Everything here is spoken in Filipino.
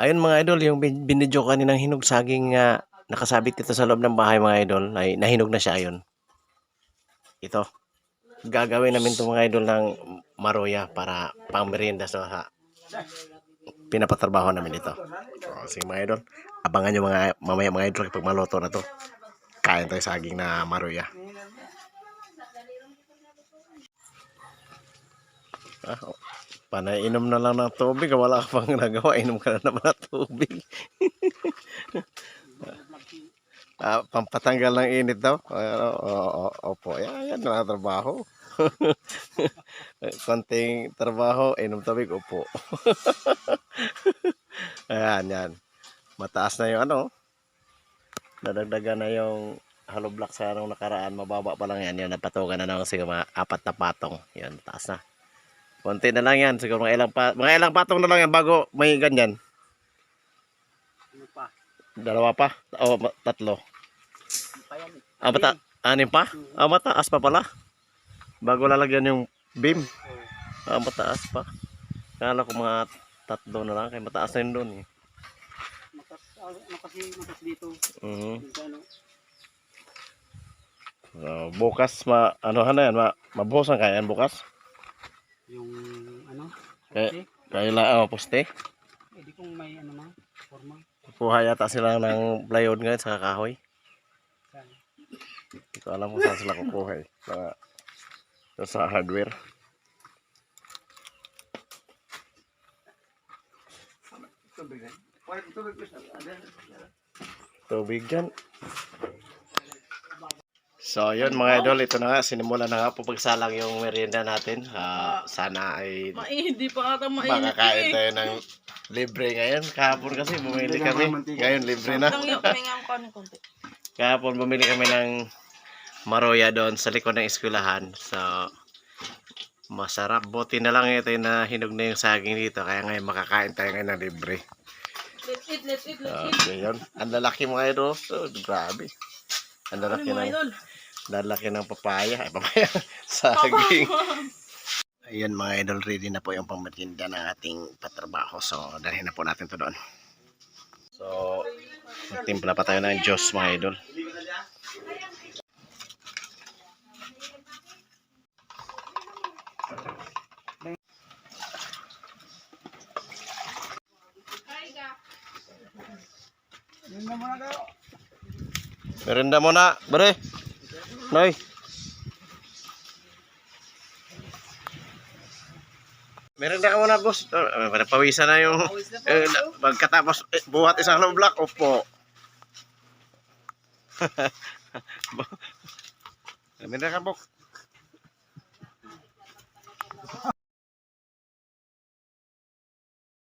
Ayun mga idol, yung bin- binidyo kaninang hinog saging nga nakasabit dito sa loob ng bahay mga idol, ay nahinog na siya ayun. Ito. Gagawin namin itong mga idol ng maroya para pang merienda sa pinapatrabaho namin ito. So, sige mga idol, abangan nyo mga mamaya mga idol kapag maluto na to. Kain tayo saging na maroya. Ah, oh. Panay inom na lang ng tubig, wala ka pang nagawa, inom ka na naman ng tubig. ah, pampatanggal ng init daw. Ah, Oo, oo, opo, yan, yan na trabaho. Konting trabaho, inom tubig, upo. Ayan, yan. Mataas na yung ano. Nadagdagan na yung hollow block sa anong nakaraan. Mababa pa lang yan. Yan, napatugan na ng siguro mga apat na patong. Yan, taas na. Konti na lang yan. Siguro mga ilang, pa, mga ilang patong na lang yan bago may ganyan. Ano pa? Dalawa pa? O tatlo? Yan. Ah, mata anim pa? Ah, mataas pa pala. Bago lalagyan yung beam. Ah, mataas pa. Kala ko mga tatlo na lang. Kaya mataas na yun doon eh. Matas, ah, ano kasi matas dito. Sa ano, So, bukas ma ano na yan, ma mabuhusan kaya yan bukas. yung ano, Eh, Kaya lang oh, poste. hindi kung may ano na, forma. Kuha yata sila ng plywood ngayon sa kahoy. Saan? Hindi ko alam kung saan sila kukuha eh. Sa, sa hardware. Tubig dyan. So, yun mga idol, ito na nga, sinimula na nga po pagsalang yung merienda natin. Ah, sana ay Mainit, di pa ata mainit makakain eh. tayo ng libre ngayon. Kahapon kasi bumili kami. Ngayon libre na. Ko konti. Kahapon bumili kami ng maroya doon sa likod ng eskwelahan. So, masarap. Buti na lang ito na hinog na yung saging dito. Kaya ngayon makakain tayo ngayon ng libre. Let's eat, let's eat, let's eat. Okay, yun. Ang lalaki mga idol. So, grabe. Ang Ano lalaki ng, lalaki ng papaya. Ay, papaya. saging. Ayan mga idol, ready na po yung pangmatinda ng ating patrabaho. So, dalhin na po natin to doon. So, magtimpla pa tayo ng Diyos mga idol. Merenda muna, bre. Noy. Merenda ka muna, boss. Uh, pawisan na yung eh, pagkatapos eh, buhat isang low block. Opo. Merenda ka, boss.